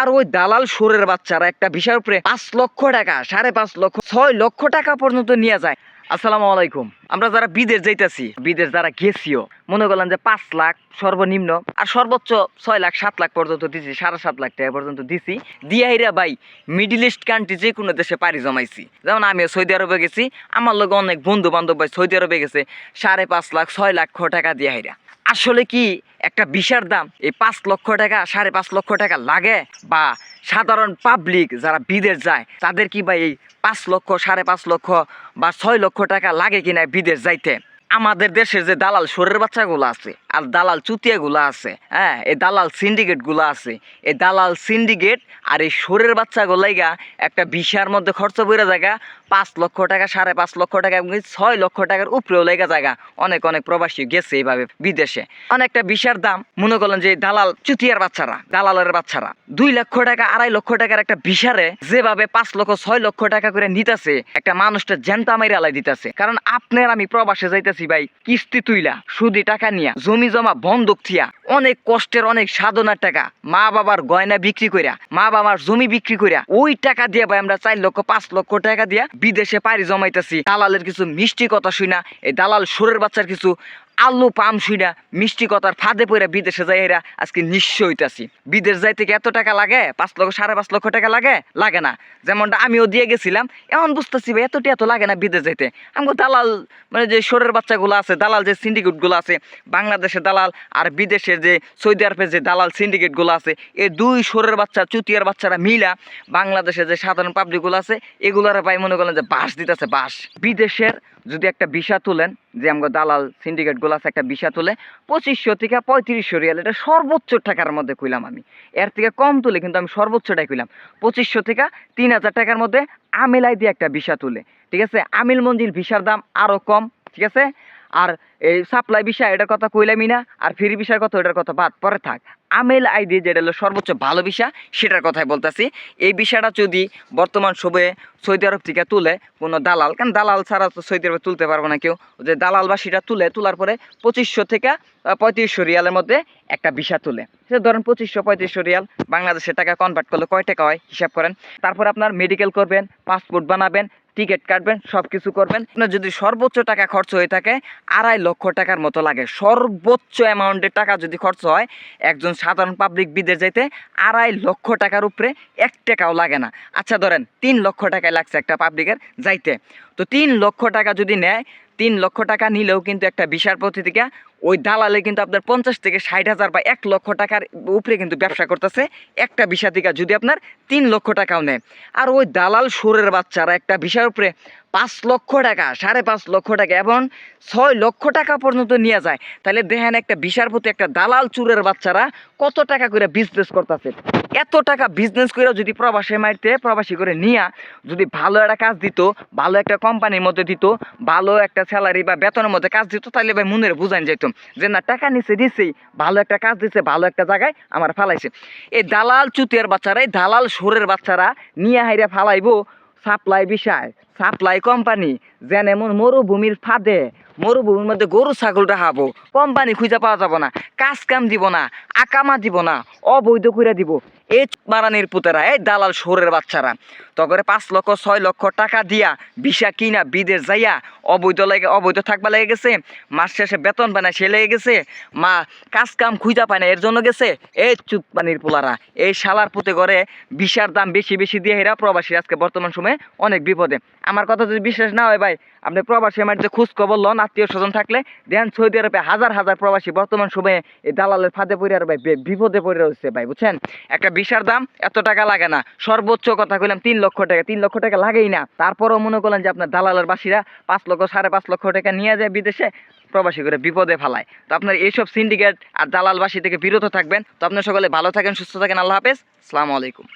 আর ওই দালাল সুরের বাচ্চারা একটা বিষয়ের উপরে পাঁচ লক্ষ টাকা, সাড়ে পাঁচ লক্ষ, ছয় লক্ষ টাকা পর্যন্ত নিয়ে যায়। আসসালামু আলাইকুম। আমরা যারা বিদেশ যাইতাছি, বিদেশ যারা গেছিও, মনে করলাম যে পাঁচ লাখ সর্বনিম্ন, আর সর্বোচ্চ ছয় লাখ, সাত লাখ পর্যন্ত দিছি, সাড়ে সাত লাখ টাকা পর্যন্ত দিছি। দিয়া হিরা ভাই মিডিল ইস্ট কান্ট্রি যে কোনো দেশে পাড়ি জমাইছি। যেমন আমিও সৌদি আরবে গেছি, আমার লগে অনেক বন্ধু বান্ধব ভাই সৌদি আরবে গেছে, সাড়ে পাঁচ লাখ, ছয় লাখ টাকা দিয়া হিরা আসলে কি একটা বিশার দাম? এই পাঁচ লক্ষ টাকা, সাড়ে পাঁচ লক্ষ টাকা লাগে? বা সাধারণ পাবলিক যারা বিদেশ যায়, তাদের কি বা এই পাঁচ লক্ষ, সাড়ে পাঁচ লক্ষ বা ছয় লক্ষ টাকা লাগে কিনা বিদেশ যাইতে? আমাদের দেশের যে দালাল শরীরের বাচ্চাগুলো আছে আর দালাল চুতিয়াগুলো আছে হ্যাঁ? এই দালাল সিন্ডিকেটগুলো আছে। এই দালাল সিন্ডিকেট আর এই সোরের বাচ্চাগুলাইগা একটা বিশার মধ্যে খরচ করে জায়গা, পাঁচ লক্ষ টাকা, সাড়ে পাঁচ লক্ষ টাকা এবং ছয় লক্ষ টাকার উপরেও লেগে জায়গা। অনেক অনেক প্রবাসী গেছে এইভাবে বিদেশে। অনেকটা বিশার দাম, মনে করলেন যে দালাল চুতিয়ার বাচ্চারা, দালালের বাচ্চারা। দুই লক্ষ টাকা, আড়াই লক্ষ টাকার একটা বিশারে যেভাবে পাঁচ লক্ষ, ছয় লক্ষ টাকা করে নিতেছে, একটা মানুষটা জ্যান্তা মাইরে আলাই দিতেছে। কারণ আপনার আমি প্রবাসে যাইতেছি ভাই, কিস্তি তুইলা, সুদি টাকা নিয়া, জমি জমা বন্ধক থিয়া, অনেক কষ্টের অনেক সাধনার টাকা, মা বাবার গয়না বিক্রি করিয়া মা বাবার জমি বিক্রি করিয়া ওই টাকা দিয়ে ভাই আমরা চার লক্ষ, পাঁচ লক্ষ টাকা দিয়া বিদেশে পাড়ি জমাইতেছি। দালালের কিছু মিষ্টি কথা শুনা এই দালাল সুরের বাচ্চার কিছু আলু পাম শুইনা মিষ্টি কথার ফাঁদে পড়ে বিদেশে যাই এরা আজকে নিঃস্ব হইতাছি। বিদেশ যাইতে এত টাকা লাগে? পাঁচ লক্ষ, সাড়ে পাঁচ লক্ষ টাকা লাগে? লাগে না। যেমনটা আমিও দিয়ে গেছিলাম, এমন বুঝতেছি ভাই, এতটা এত লাগে না বিদেশ যাইতে। আমাকে দালাল মানে যে সোরের বাচ্চাগুলো আছে, দালাল যে সিন্ডিকেটগুলো আছে বাংলাদেশের দালাল আর বিদেশের যে সৌদি আরবের যে দালাল সিন্ডিকেটগুলো আছে এই দুই সোরের বাচ্চা, চুতিয়ার বাচ্চারা মিলা বাংলাদেশের যে সাধারণ পাবলিকগুলো আছে, এগুলোর ভাই মনে করলেন যে বাস দিতেছে, বাস। বিদেশের যদি একটা বিষা তুলেন, যে আমাকে দালাল সিন্ডিকেটগুলো আছে একটা বিষা তুলে পঁচিশশো থেকে পঁয়ত্রিশশো রিয়াল। এটা সর্বোচ্চ টাকার মধ্যে কইলাম আমি। এর থেকে কম তুলে কিন্তু আমি সর্বোচ্চটাই কইলাম। পঁচিশশো থেকে তিন হাজার টাকার মধ্যে আমিলাই দিয়ে একটা বিষা তুলে। ঠিক আছে? আমিল মঞ্জিল ভিসার দাম আরও কম। ঠিক আছে? আর এই সাপ্লাই বিষয়, এটার কথা কইলামই না, আর ফ্রি বিষয়ের কথা, ওটার কথা বাদ, পরে থাক। আমেল আইডি যেটা হলো সর্বোচ্চ ভালো বিষয়, সেটার কথাই বলতেছি। এই বিষয়টা যদি বর্তমান সময়ে সৌদি আরব থেকে তুলে কোনো দালাল, কারণ দালাল ছাড়া তো সৌদি আরবে তুলতে পারব না কেউ, যে দালাল বা সেটা তুলে, তোলার পরে পঁচিশশো থেকে পঁয়ত্রিশশো রিয়ালের মধ্যে একটা বিষা তুলে। সে ধরেন পঁচিশশো, পঁয়ত্রিশশো রিয়াল বাংলাদেশের টাকা কনভার্ট করলে কয় টাকা হয়, হিসাব করেন। তারপর আপনার মেডিকেল করবেন পাসপোর্ট বানাবেন টিকিট কাটবেন সব কিছু করবেন। আপনার যদি সর্বোচ্চ টাকা খরচ হয়ে থাকে, আড়াই লক্ষ টাকার মতো লাগে। সর্বোচ্চ অ্যামাউন্টের টাকা যদি খরচ হয়, একজন সাধারণ পাবলিক বিদেশ যাইতে আড়াই লক্ষ টাকার উপরে এক টাকাও লাগে না। আচ্ছা ধরেন, তিন লক্ষ টাকায় লাগছে একটা পাবলিকের যাইতে। তো তিন লক্ষ টাকা যদি নেয় তিন লক্ষ টাকা নিলেও কিন্তু একটা বিশাল পথে থেকে ওই দালালে কিন্তু আপনার পঞ্চাশ থেকে ষাট হাজার বা এক লক্ষ টাকার উপরে কিন্তু ব্যবসা করতেছে। একটা থেকে যদি আপনার তিন লক্ষ টাকাও নেয়। আর ওই দালাল সুরের বাচ্চারা একটা বিষয়ের উপরে পাঁচ লক্ষ টাকা, সাড়ে পাঁচ লক্ষ টাকা এবং ছয় লক্ষ টাকা পর্যন্ত নিয়ে যায়। তাহলে দেখেন একটা বিশার প্রতি একটা দালাল চুরের বাচ্চারা কত টাকা করে বিজনেস করতেছে। এত টাকা বিজনেস করে যদি প্রবাসে মাইতে প্রবাসী করে নিয়া যদি ভালো একটা কাজ দিত, ভালো একটা কোম্পানির মধ্যে দিত, ভালো একটা স্যালারি বা বেতনের মধ্যে কাজ দিত, তাহলে ভাই মনের বুঝান যেত যে, না, টাকা নিচে দিছেই, ভালো একটা কাজ দিছে, ভালো একটা জায়গায় আমার ফালাইছে। এই দালাল চুতিয়ার বাচ্চারা, এই দালাল সুরের বাচ্চারা নিয়ে হাইরা ফালাইবো সাপ্লাই বিষয় সাপ্লাই কোম্পানি যেন এমন মরুভূমির ফাঁদে, মরুভূমির মধ্যে গরু, ছাগল রাখাবো কোম্পানি খুঁজে পাওয়া যাব না, কাজ কাম দিব না, আকামা দিব না, অবৈধ করে দিব। এই মারানির পুতেরা, এই দালাল সোরের বাচ্চারা। তখন পাঁচ লক্ষ, ছয় লক্ষ টাকা দিয়া ভিসা কিনা বিদেশ যাইয়া অবৈধ লাগে অবৈধ থাকবা লেগে গেছে, মাস শেষে বেতন বানায় সে লেগে গেছে, মা কাজ কাম খুঁজা পায় না, এর জন্য গেছে। এই চুত পানির পোলারা, এই শালার পুঁতে ঘরে ভিসার দাম বেশি বেশি দিয়ে হেরা প্রবাসী, আজকে বর্তমান সময়ে অনেক বিপদে। আমার কথা যদি বিশ্বাস না হয় ভাই আপনি প্রবাসী যে খোঁজ খবর লন, আত্মীয় স্বজন থাকলে, দেন সৌদি আরবে হাজার হাজার প্রবাসী বর্তমান সময়ে এই দালালের ফাঁদে পড়ে আর ভাই বিপদে পড়ে রয়েছে ভাই, বুঝছেন? একটা বিশার দাম এত টাকা লাগে না। সর্বোচ্চ কথা কইলাম, তিন লক্ষ টাকা, তিন লক্ষ টাকা লাগেই না। তারপরও মনে করলেন যে আপনার দালালের বাসীরা পাঁচ লক্ষ, সাড়ে পাঁচ লক্ষ টাকা নিয়ে যায় বিদেশে, প্রবাসী করে বিপদে ফেলায়। তো আপনার এইসব সিন্ডিকেট আর দালালবাসী থেকে বিরত থাকবেন। তো আপনার সকলে ভালো থাকেন, সুস্থ থাকেন, আল্লাহ হাফেজ। আসসালামু আলাইকুম।